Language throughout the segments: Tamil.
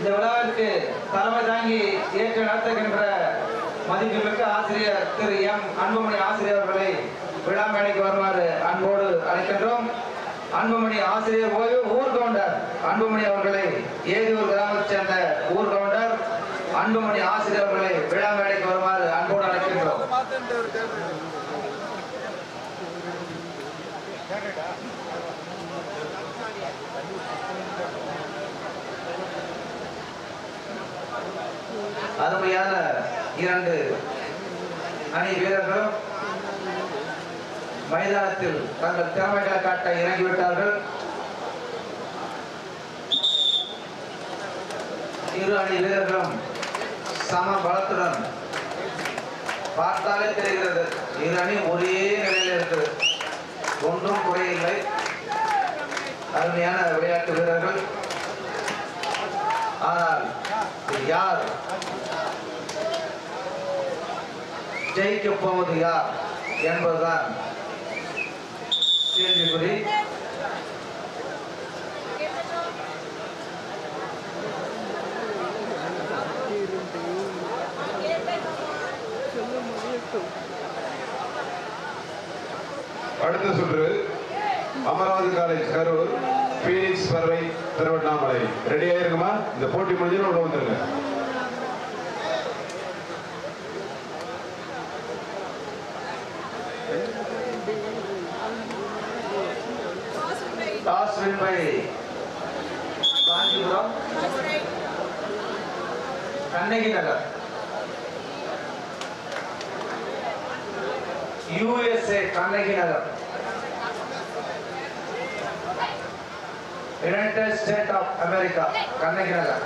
இந்த விழாவிற்கு தலைமை தாங்கி ஏற்று நடத்துகின்ற மதிப்புமிக்க ஆசிரியர் திரு எம். அன்புமணி ஆசிரியர் அவர்களை விழா மேடைக்கு வருமாறு அன்போடு அழைக்கின்றோம். அன்புமணி ஆசிரியர் ஓய்வு ஊர் கவுண்டர் அன்புமணி அவர்களை ஏதியூர் கிராமத்தை சேர்ந்த ஊர் கவுண்டர் அன்புமணி ஆசிரியர் அவர்களை விழா மேடைக்கு வருமாறு அன்போடு அழைக்கின்றோம் அருமையான இரண்டு அணி வீரர்களும் மைதானத்தில் தங்கள் திறமைகளை காட்ட இறங்கிவிட்டார்கள். இரு அணி வீரர்களும் சம பலத்துடன் பார்த்தாலே தெரிகிறது இரு அணி ஒரே நிலையில் இருக்குது. ஒன்றும் குறையில்லை. அருமையான விளையாட்டு வீரர்கள். ஆனால் யார் ஜெயிக்க போவது யார் என்பதுதான் கேள்விக்குறி. அடுத்த சுற்று அமராவதி காலேஜ் கரூர் பீனிக்ஸ் பறவை திருவண்ணாமலை. ரெடியா இருக்குமா இந்த போட்டி முடிஞ்சு உள்ள வந்துருங்க. Kannagi Nagar USA Kannagi Nagar United State of America Kannagi Nagar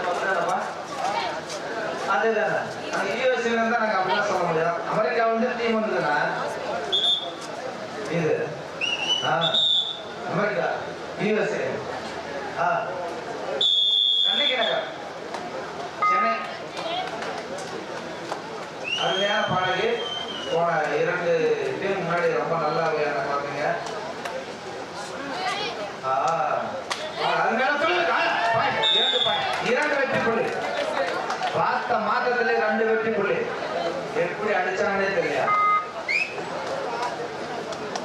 அப்படிதானப்பா? அதேதானே நாங்கள் யூஎஸ்ஏல இருந்தா நாங்கள் அப்படிதான் சொல்ல முடியும். அமெரிக்கா வந்து டீம் வந்ததுன்னா இது. ஆ அமெரிக்கா யூஎஸ்ஏ ஆ கண்ணகி நகர் சென்னை அருமையான பாடகி போன இரண்டு டீம் முன்னாடி ரொம்ப நல்லா விளையாட பார்த்தீங்க ஆ ஆ, அருமையான சொல்லு. ஆ, point. இரண்டு point. இரண்டு வெற்றி புள்ளி பார்த்த மாற்றத்திலே ரெண்டு வெற்றி புள்ளி. எப்படி அடிச்சாங்கன்னே தெரியல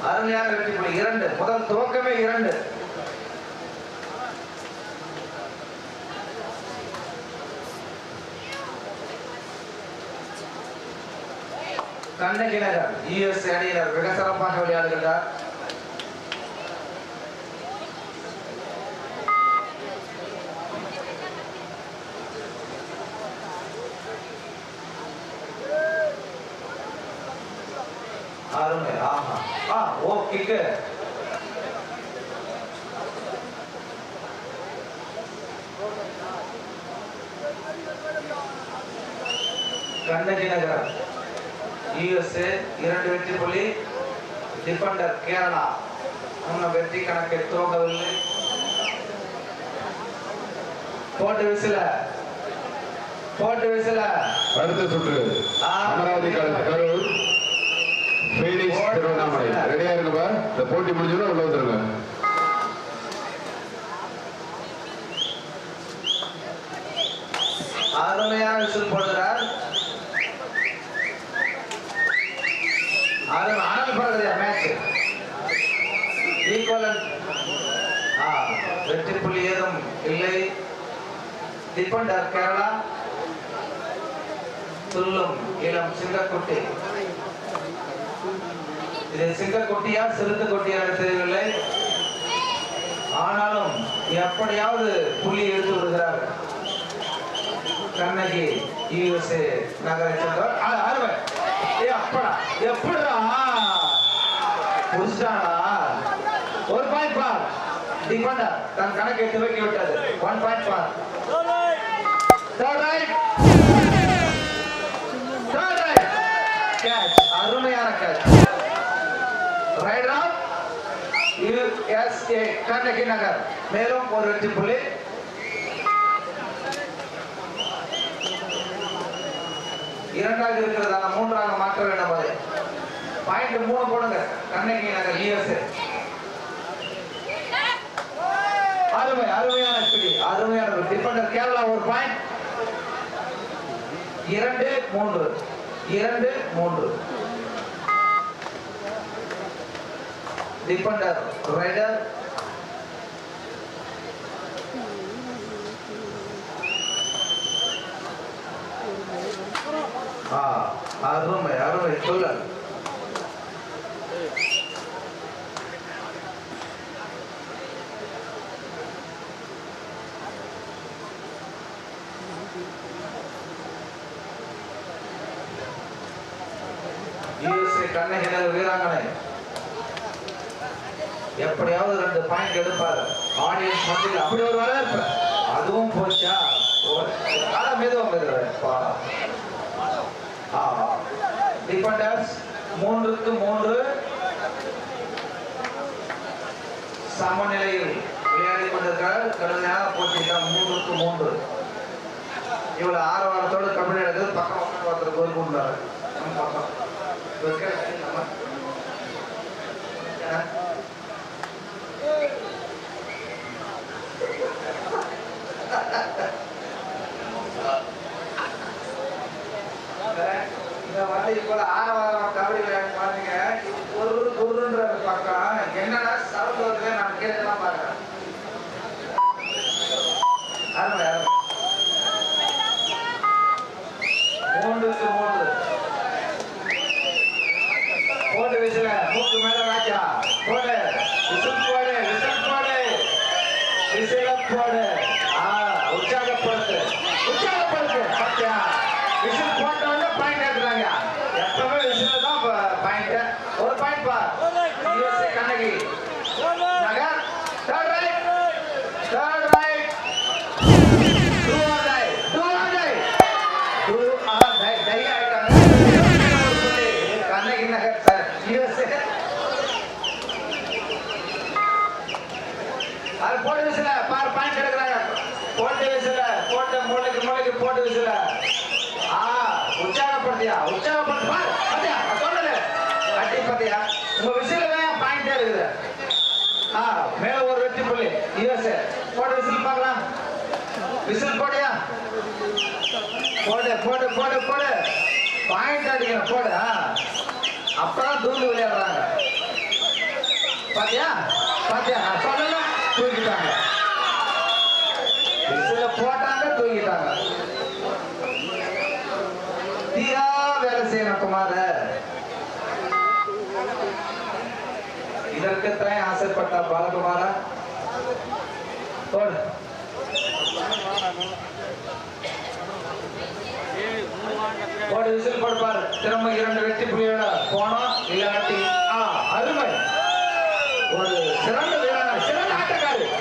அருமையான வெற்றி புள்ளி. இரண்டு. முதல் துவக்கமே இரண்டு. கண்ணகி நகர் யுஎஸ் அணியினர் மிக சிறப்பாக விளையாடுகின்றார். அருமை ஆமா ஆ ஓ கிக்கு கண்ணகி நகர் யுஎஸ்ஏ இரண்டு வெற்றி புள்ளி. டிஃபெண்டர் கேரளா. இன்னும் வெற்றி கணக்கை துவங்கவில்லை. போட்டு விசில. போட்டு விசில. அடுத்த சுற்று. அமராவதி கரூர் பீனிக்ஸ் திருவண்ணாமலை ரெடியா இருக்குப்பா இந்த போட்டி முடிஞ்சோன்னா உள்ள வந்துருங்க. அருமையான விசில் போடுகிறார். அருமை ஆனால் படுகிறது மேட்ச் ஈக்குவலன் ஆ வெற்றி புள்ளி ஏதும் இல்லை. டிஃபெண்டர் கேரளா. துல்லும் இளம் சிங்கக்குட்டி. இது கொட்டியா சிறுத்தை கொட்டியா எனக்கு தெரியவில்லை ஆனாலும் எப்படியாவது புள்ளி எடுத்து விடுகிறார். கண்ணகி யுஎஸ்ஏ நகரை சேர்ந்தவர். அ- அருமை. ஏ அப்படா எப்படிடா? புடிச்சிட்டானா ஒரு பாயிண்ட் பார். டிஃபெண்டர் தன் கணக்கை துவக்கி விட்டது ஒன் பாயிண்ட் பார். அருமையான catch right of USA Kannagi Nagar மேலும் ஒரு வெற்றி புள்ளி. இரண்டாவது இருக்கிறதான மூன்றாக மாற்ற வேண்டும் அது. பாயிண்ட் மூணு போடுங்க. கண்ணகி நகர் யூஎஸ்ஏ அருமை அருமையான பிடி அருமையான டிஃபெண்டர் கேரளா ஒரு பாயிண்ட் இரண்டு மூன்று. இரண்டு மூன்று. டிஃபெண்டர் ரைடர் ஆ அருமை அருமை சொல்ல யுஎஸ்ஏ கண்ணகிணறு வீராங்கனை எப்படியாவது ரெண்டு பாயிண்ட் எடுப்பாரு. ஆடியன்ஸ் மத்தியில் அப்படி ஒரு வரவேற்பு அதுவும் போச்சா? ஆனா மெதுவா மெதுவா. டிஃபெண்டர்ஸ் மூன்றுக்கு மூன்று. சமநிலையில் விளையாடி கொண்டிருக்கிறார். கடுமையான போட்டி தான் மூன்றுக்கு மூன்று. இவ்வளவு ஆறு வாரத்தோடு கம்பெனி எடுக்கிறது பக்கம் பக்கம் ஒருத்தர் கோல் கொண்டாரு பக்கம். இந்த வந்து இப்போ ஆரவாரம் கபடி விளையாட்டு பாருங்க ஒரு குருன்ற பக்கம் என்னடா சவுண்ட் வருது? நான் கேட்கலாம் பாருங்க அருமை அருமை மூன்றுக்கு மூன்று போடு விசில மூக்கு மேல ராஜா போடு விசில் போடு விசில் போடு விசில போடு ஆ உற்சாகப்படுத்து உற்சாகப்படுத்து பாத்தியா விசில் போட்டவங்க பாயிண்ட் எடுக்கிறாங்க எப்பவுமே விசில தான் பாயிண்ட் ஒரு பாயிண்ட் பா USA Kannagi Nagar third right third right do or die do or die do or die die ஆயிட்டாங்க கண்ணகி நகர் யுஎஸ்ஏ அது போட்டு விசில பாரு பாயிண்ட் எடுக்கிறாங்க போட்டு விசில போட்டு மூளைக்கு மூளைக்கு போட்டு விசில ஆ உற்சாகப்படுத்தியா உற்சாகப்படுத்து பாரு பாத்தியா நான் சொன்னது அட்டி பாத்தியா உங்க விசில தான் பாயிண்டே இருக்குது ஆ மேல ஒரு வெற்றி புள்ளி யுஎஸ்ஏ போட்டு விசில் பார்க்கலாம் விசில் போடியா போடு போடு போடு பாயிண்ட் அடிக்கணும் போடு அப்பதான் தூண்டு விளையாடுறாங்க. பாத்தியா? பாத்தியா? நான் சொல்லல தூக்கிட்டாங்க. விசில போட்டாங்க தூக்கிட்டாங்க. தீரா வேலை செய்யணும் குமார. இதற்குத்தான் ஆசைப்பட்ட பாலகுமாரா? போடு. ஒரு விசில் கொடுப்பார் திரும்ப இரண்டு வெற்றி புள்ளியோட போனா இல்லாட்டி அருமை. ஒரு சிறந்த வீரர் சிறந்த ஆட்டக்காரர்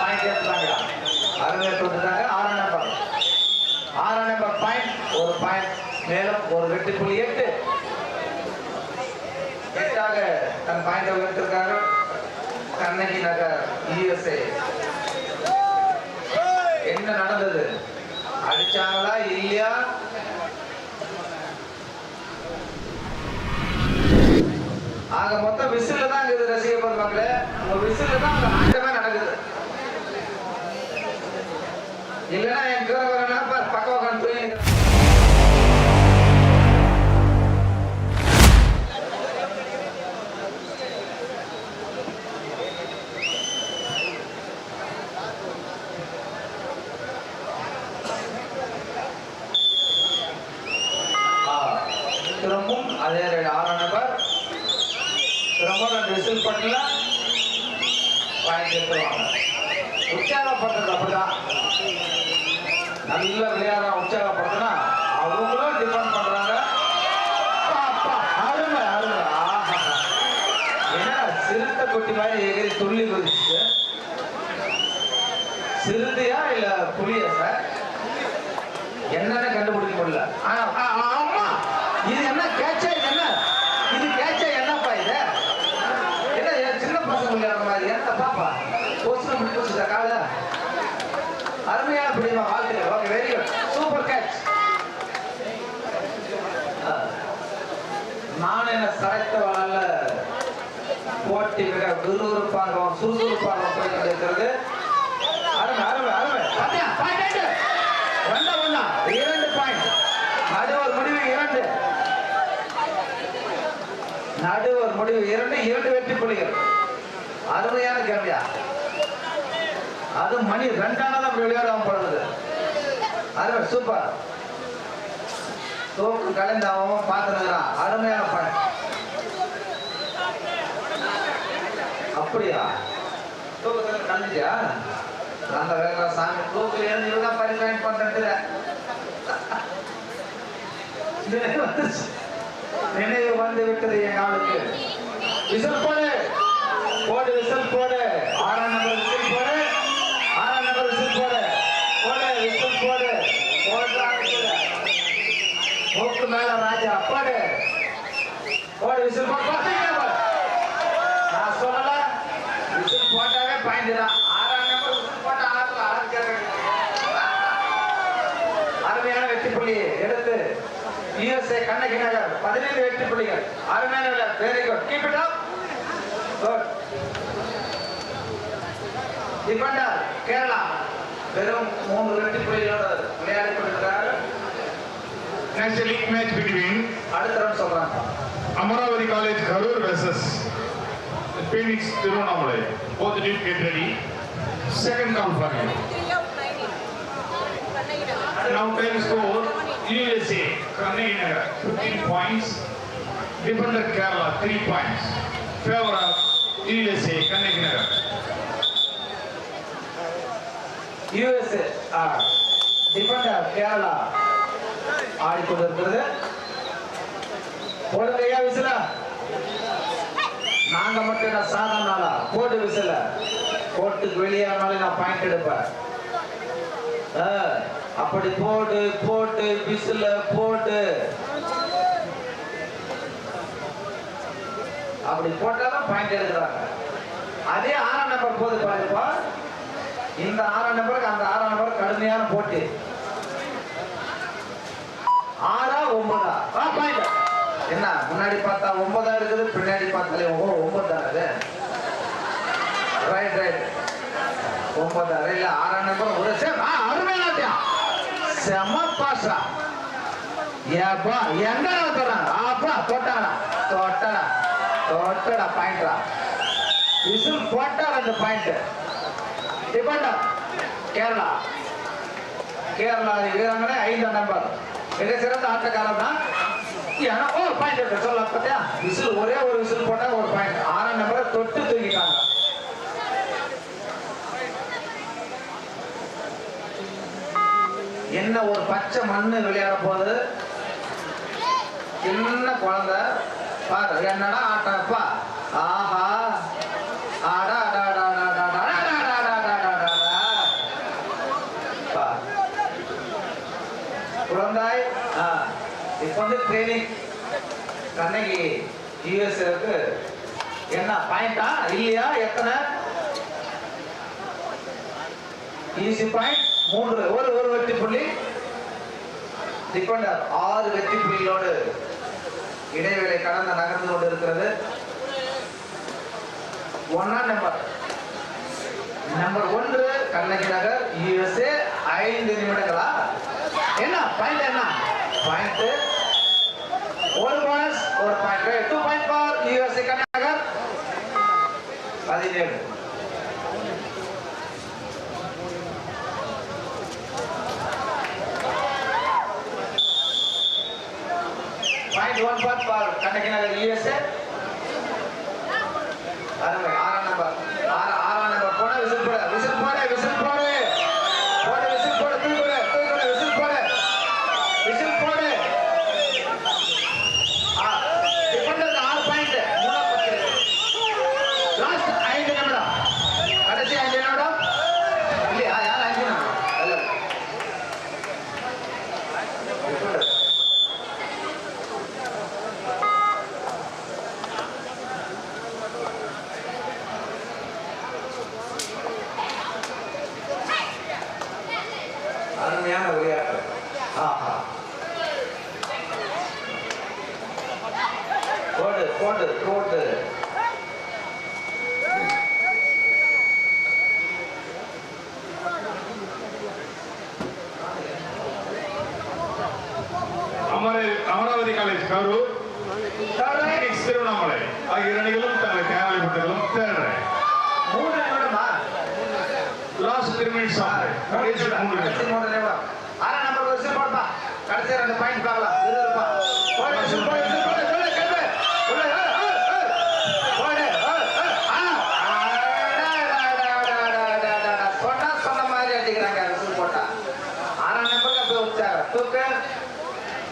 பாயிண்ட் எடுத்தாங்க அருமை கொடுத்துட்டாங்க. ஆறாம் நம்பர் ஆறாம் நம்பர் பாயிண்ட் ஒரு பாயிண்ட் மேலும் ஒரு வெற்றி புள்ளி எட்டு. எட்டாக தன் பாயிண்டை உயர்த்திருக்காரு. கண்ணகி நகர் யுஎஸ்ஏ என்ன நடந்தது? அடிச்சாங்களா இல்லையா? ஆக மொத்தம் விசில்ல தான் இருக்குது ரசிகர் மக்களே. உங்க விசில்ல தான் அந்த ஆட்டமே நடக்குது. இல்லைன்னா உற்சாகப்படுறது அப்படிதான். நல்ல விளையாட உற்சாகப்படுத்தினா அவங்களும் டிபெண்ட் பண்றாங்க. அருமை அருமை. ஏன்னா என்ன சிறுத்தை குட்டி மாதிரி எகிரி துள்ளி குதிச்சு சிறுத்தையா இல்ல புலியா சார்? என்னன்னு என்ன சளைத்த முடிவு இரண்டு. ஒரு முடிவு இரண்டு. இரண்டு வெற்றி புலிகள். அருமையான கேள்வியா அது மணி ரெண்டானதான் அப்படி விளையாடாம போடுறது சூப்பர். தோக்கு கலந்தாவும் அப்படியா? தூக்கத்துல கலந்துச்சியா அந்த வேலை சாமி தூக்கு இருந்து இவங்க பரிசு வாங்கி நினைவு வந்து விட்டது என் ஆளுக்கு. விசில் போடு. போடு விசில் போடு. ஆறாம் நம்பர் விசில் போடு. ஆறாம் நம்பர் விசில் போடு. போடு விசில் போடு. போடுறா மேல ராஜா போடு. போடு விசில் போடு பார்த்தீங்க பாரு. நான் சொல்லல விசில் போட்டாவே பாயிண்ட் தான் ஆறாம் நம்பர் விசில் போட்டா ஆறுல ஆறு கேட்க அருமையான வெற்றி புள்ளி எடுத்து யுஎஸ்ஏ கண்ணகி நகர் பதினைந்து வெற்றி புள்ளிகள் அருமையான very good keep it up good defender Kerala வெறும் மூன்று வெற்றி புள்ளிகளோடு விளையாடி கொண்டிருக்கிறார் Next league match between அடுத்த ரன் சொல்றாங்க Amaravati College Karur versus Phoenix Tiruvannamalai. Both teams get ready. Second call for you. Now time score USA Chennai Nagar fifteen points defender Kerala three points favour of USA Kannagi Nagar USA defender Kerala ஆடிக்கொண்டிருக்கிறது போடுங்க ஐயா விசில. நாங்க மட்டும் என்ன சாதனால போட்டு விசில. கோர்ட்டுக்கு வெளியே நான் பாயிண்ட் எடுப்பேன். அப்படி போடு போட்டு விசில போட்டு. அப்படி போட்டாலும் பாயிண்ட் எடுக்கிறாங்க. அதே ஆறாம் நம்பர் போது பாருப்பா இந்த ஆறாம் நம்பருக்கு அந்த ஆறாம் நம்பர் கடுமையான போட்டி. ஆறா ஒன்பதா? பாயிண்ட் என்ன முன்னாடி பார்த்தா ஒன்பதா இருக்குது பின்னாடி பார்த்தாலே ஓ ஒன்பதா இது ரைட் ரைட் ஒன்பதா இல்ல ஆறாம் நம்பர் ஒரு சேம் ஆ செம பாசா ஏப்பா எங்க தொடுறாங்க ஆப்பா தொட்டாடா தொட்டடா தொட்டடா பாயிண்ட்ரா விசில் போட்டா ரெண்டு பாயிண்ட் டிபெண்டர் கேரளா கேரளா வீராங்கனை ஐந்தாம் நம்பர் மிக சிறந்த ஆட்டக்காரர் தான் எனக்கு ஒரு பாயிண்ட் இருக்கு சொல்ல பார்த்தியா விசில் ஒரே ஒரு விசில் போட்டா ஒரு பாயிண்ட் ஆறாம் நம்பரை தொட்டு தூக்கிட்டாங்க என்ன ஒரு பச்சை மண்ணு விளையாட போகுது சின்ன குழந்த பாரு என்னடா ஆட்டப்பா ஆஹா ஆடா குழந்தாய் இப்போ வந்து ட்ரைனிங் கண்ணகி ஜிஎஸ்க்கு என்ன பாயிண்டா இல்லையா எத்தனை ஈஸி பாயிண்ட் மூன்று டிபெண்டர் ஆறு வெற்றி புள்ளிகளோடு இடைவேளை கடந்த நகர்ந்து கொண்டு இருக்கிறது ஒன்னாம் நம்பர். நம்பர் ஒன்று கண்ணகி நகர். யுஎஸ்ஏ ஐந்து நிமிடங்களா? என்ன? பாயிண்ட் என்ன? பாயிண்ட் ஒரு போனஸ் ஒரு point two point for USA Kannagi Nagar. பதினேழு.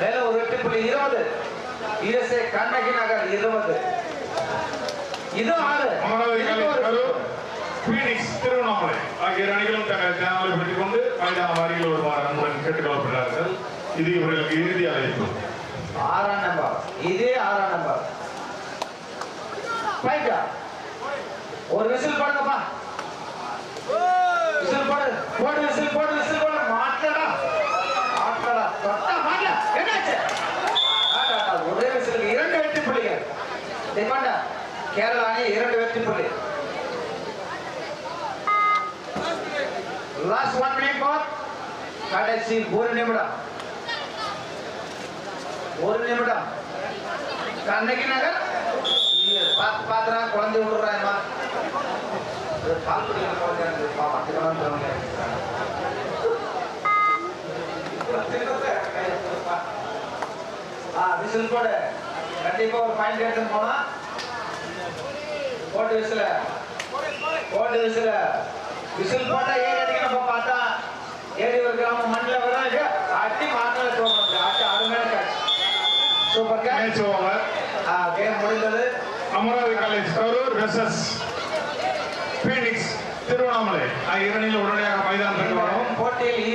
மேல ஒரு வெற்றி புள்ளி இருபது. யுஎஸ்ஏ கண்ணகி நகர் இருபது. இது ஆறு திருவண்ணாமலை. ஆகிய அணிகளும் தங்கள் சேனலை பெற்றுக் கொண்டு மைதானம் அருகில் வருமாறு அன்புடன் கேட்டுக்கொள்ளப்படுகிறார்கள். இது இவர்களுக்கு இறுதி அழைப்பு. ஆறாம் நம்பர் இதே ஆறாம் நம்பர் ஒரு விசில் போடுங்கப்பா விசில் போடு போடு விசில் போடு விசில் போடு மாட்டடா மாட்டடா தொட்டா மாட்டல என்னாச்சு ஆடாடா, ஒரே விசிலுக்கு இரண்டு வெற்றி புள்ளிகள் டிமாண்டா கேரளா அணி லாஸ்ட் ஒன் மினிட் பார் கடைசி ஒரு நிமிடம். ஒரு நிமிடம். கண்ணகி நகர்? பார்த்து பார்த்துறா குழந்தை விடுறாயம்மா பால் குடிக்கிற குழந்தை பாப்பா திருவனந்தபுரம் ஆ விசில் போடு. கண்டிப்பா ஒரு பாயிண்ட் எடுத்துன்னு போனா போட்டு விசில போட்டு விசில விசில் போட்டா ஏறி அடிக்கணும் பார்த்தா ஏறி ஒரு கிராமம் மண்ணில் வர அட்டி மாட்டில் தோணும். அட்டி அருமையான catch. Super catch over game முடிந்தது. Amaravati college Karur versus Phoenix Tiruvannamalai. ஆகிய இரு அணிகள் உடனடியாக மைதானத்திற்கு வரும் போட்டியில்